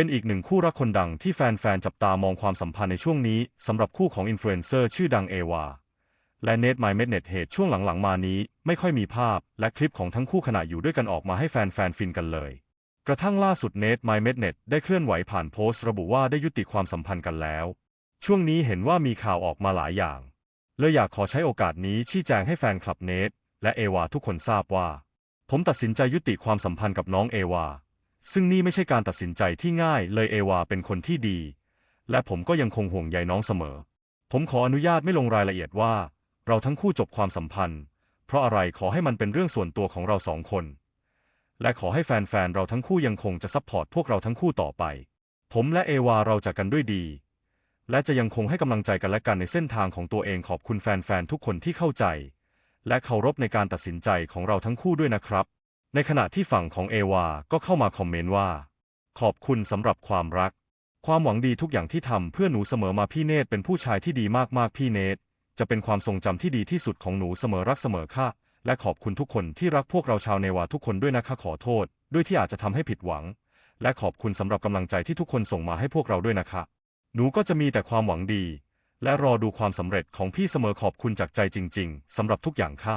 เป็นอีกหนึ่งคู่รักคนดังที่แฟนๆ จับตามองความสัมพันธ์ในช่วงนี้สำหรับคู่ของอินฟลูเอนเซอร์ชื่อดังเอวา และเนทไมเมดเน็ตเหตุช่วงหลังๆ มานี้ ไม่ค่อยมีภาพและคลิปของทั้งคู่ขณะอยู่ด้วยกันออกมาให้แฟนๆ ฟินกันเลย กระทั่งล่าสุดเนทไมเมดเน็ตได้เคลื่อนไหวผ่านโพสต์ระบุว่าได้ยุติความสัมพันธ์กันแล้ว ช่วงนี้เห็นว่ามีข่าวออกมาหลายอย่างเลยอยากขอใช้โอกาสนี้ชี้แจงให้แฟนคลับเนทและเอวาทุกคนทราบว่า ผมตัดสินใจยุติความสัมพันธ์กับน้องเอวา ซึ่งนี่ไม่ใช่การตัดสินใจที่ง่ายเลยเอวาเป็นคนที่ดี และผมก็ยังคงห่วงใยน้องเสมอ ผมขออนุญาตไม่ลงรายละเอียดว่า เราทั้งคู่จบความสัมพันธ์ เพราะอะไรขอให้มันเป็นเรื่องส่วนตัวของเราสองคน และขอให้แฟนๆเราทั้งคู่ยังคงจะซัพพอร์ตพวกเราทั้งคู่ต่อไป ผมและเอวาเราจากกันด้วยดี และจะยังคงให้กำลังใจกันและกันในเส้นทางของตัวเองขอบคุณแฟนๆทุกคนที่เข้าใจ และเคารพในการตัดสินใจของเราทั้งคู่ด้วยนะครับ ในขณะที่ฝั่งของเอวาก็เข้ามาคอมเมนต์ว่า ขอบคุณสำหรับความรัก ความหวังดีทุกอย่างที่ทำเพื่อหนูเสมอมาพี่เนตเป็นผู้ชายที่ดีมากๆพี่เนตจะเป็นความทรงจำที่ดีที่สุดของหนูเสมอรักเสมอค่ะ และขอบคุณทุกคนที่รักพวกเราชาวเนวาทุกคนด้วยนะคะขอโทษ ด้วยที่อาจจะทำให้ผิดหวัง และขอบคุณสำหรับกำลังใจที่ทุกคนส่งมาให้พวกเราด้วยนะคะ หนูก็จะมีแต่ความหวังดี และรอดูความสำเร็จของพี่เสมอขอบคุณจากใจจริง ๆสำหรับทุกอย่างค่ะ